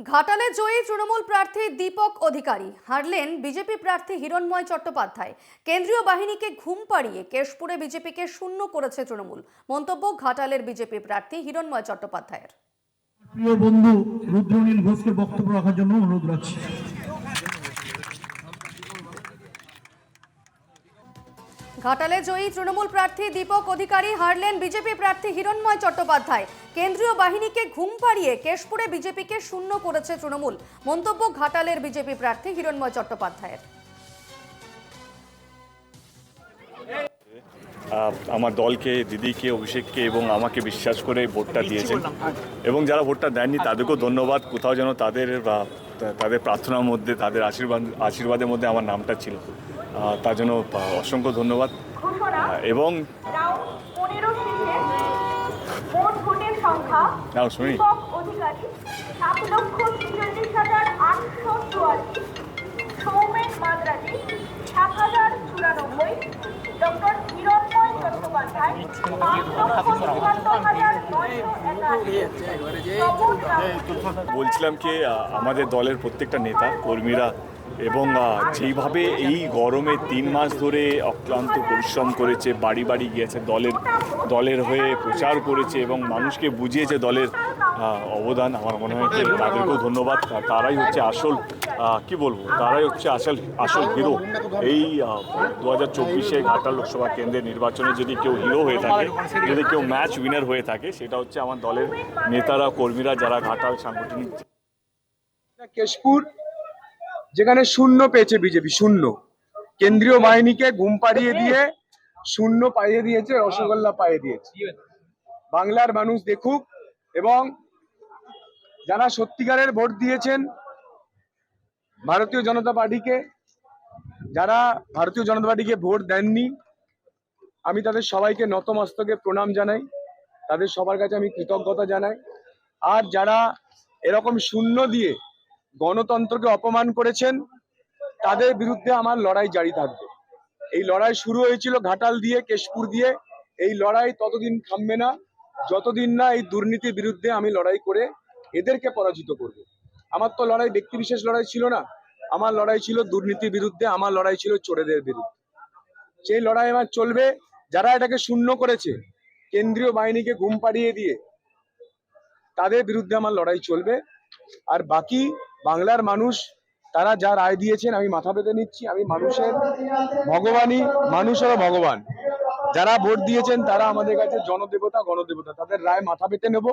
ঘাটালে জয়ী তৃণমূল প্রার্থী দীপক অধিকারী হারলেন বিজেপি প্রার্থী হিরণময় চট্টোপাধ্যায়। কেন্দ্রীয় বাহিনীকে ঘুম পাড়িয়ে কেশপুরে বিজেপিকে শূন্য করেছে তৃণমূল। মন্তব্য ঘাটালের বিজেপি প্রার্থী হিরণময় চট্টোপাধ্যায়ের। প্রিয় বন্ধু, রুদ্রনীল ঘোষকে বক্তব্য রাখার জন্য অনুরোধ রাখছি। ঘাটালে জয়ী তৃণমূল প্রার্থী দীপক অধিকারী হারলেন বিজেপি প্রার্থী হিরণময় চট্টোপাধ্যায়। কেন্দ্রীয় বাহিনীকে ঘুম পাড়িয়ে কেশপুরে বিজেপিকে শূন্য করেছে তৃণমূল। মন্তব্য ঘাটালের বিজেপি প্রার্থী হিরণময় চট্টোপাধ্যায়ের। আমার দলকে দিদিকে অভিষেককে এবং আমাকে বিশ্বাস করে ভোটটা দিয়েছেন। এবং যারা ভোটটা দেননি তাদেরকেও ধন্যবাদ। কোথাও যেন তাদের বা তাদের প্রার্থনার মধ্যে তাদের আশীর্বাদ আশীর্বাদের মধ্যে আমার নামটা ছিল। তার জন্য অসংখ্য ধন্যবাদ। এবং শুনি। সাত লক্ষ হাজার আটশো চুয়াল্লিশ। সৌমেন মাদ্রাজি বলছিলাম কি আমাদের দলের প্রত্যেকটা নেতা কর্মীরা এবং যেইভাবে এই গরমে তিন মাস ধরে অক্লান্ত পরিশ্রম করেছে, বাড়ি বাড়ি গিয়েছে, দলের দলের হয়ে প্রচার করেছে এবং মানুষকে বুঝিয়েছে দলের অবদান, আমার মনে হয় তাদেরকেও ধন্যবাদ। তারাই হচ্ছে আসল কি বলব? তারাই হচ্ছে আসল আসল হিরো এই দু হাজার চব্বিশে ঘাটাল লোকসভা কেন্দ্রের নির্বাচনে যদি কেউ হিরো হয়ে থাকে, যদি কেউ ম্যাচ উইনার হয়ে থাকে, সেটা হচ্ছে আমার দলের নেতারা, কর্মীরা যারা ঘাটাল সাংগঠনিক কেশপুর যেখানে শূন্য পেয়েছে বিজেপি শূন্য। কেন্দ্রীয় বাহিনীকে ঘুম পাড়িয়ে দিয়ে শূন্য পাইয়ে দিয়েছে রসগোল্লা পাইয়ে দিয়েছে। বাংলার মানুষ দেখুক এবং যারা সত্যিকারের ভোট দিয়েছেন ভারতীয় জনতা পার্টিকে যারা ভারতীয় জনতা পার্টিকে ভোট দেননি আমি তাদের সবাইকে নতমস্তকে প্রণাম জানাই। তাদের সবার কাছে আমি কৃতজ্ঞতা জানাই। আর যারা এরকম শূন্য দিয়ে গণতন্ত্রকে অপমান করেছেন, তাদের বিরুদ্ধে আমার লড়াই জারি থাকবে। এই লড়াই শুরু হয়েছিল ঘাটাল দিয়ে, কেশপুর দিয়ে। এই লড়াই ততদিন থামবে না, যতদিন না এই দুর্নীতির বিরুদ্ধে আমি লড়াই করে এদেরকে পরাজিত করব। আমার তো লড়াই ব্যক্তি বিশেষ লড়াই ছিল না। আমার লড়াই ছিল দুর্নীতির বিরুদ্ধে, আমার লড়াই ছিল চোরেদের বিরুদ্ধে। সেই লড়াই আমার চলবে। যারা এটাকে শূন্য করেছে, কেন্দ্রীয় বাহিনীকে ঘুম পাড়িয়ে দিয়ে, তাদের বিরুদ্ধে আমার লড়াই চলবে। আর বাকি বাংলার মানুষ, তারা যা রায় দিয়েছেন, আমি মাথা পেতে নিচ্ছি। আমি মানুষের ভগবানই, মানুষেরও ভগবান। যারা ভোট দিয়েছেন, তারা আমাদের কাছে জনদেবতা, গণদেবতা। তাদের রায় মাথা পেতে নেব।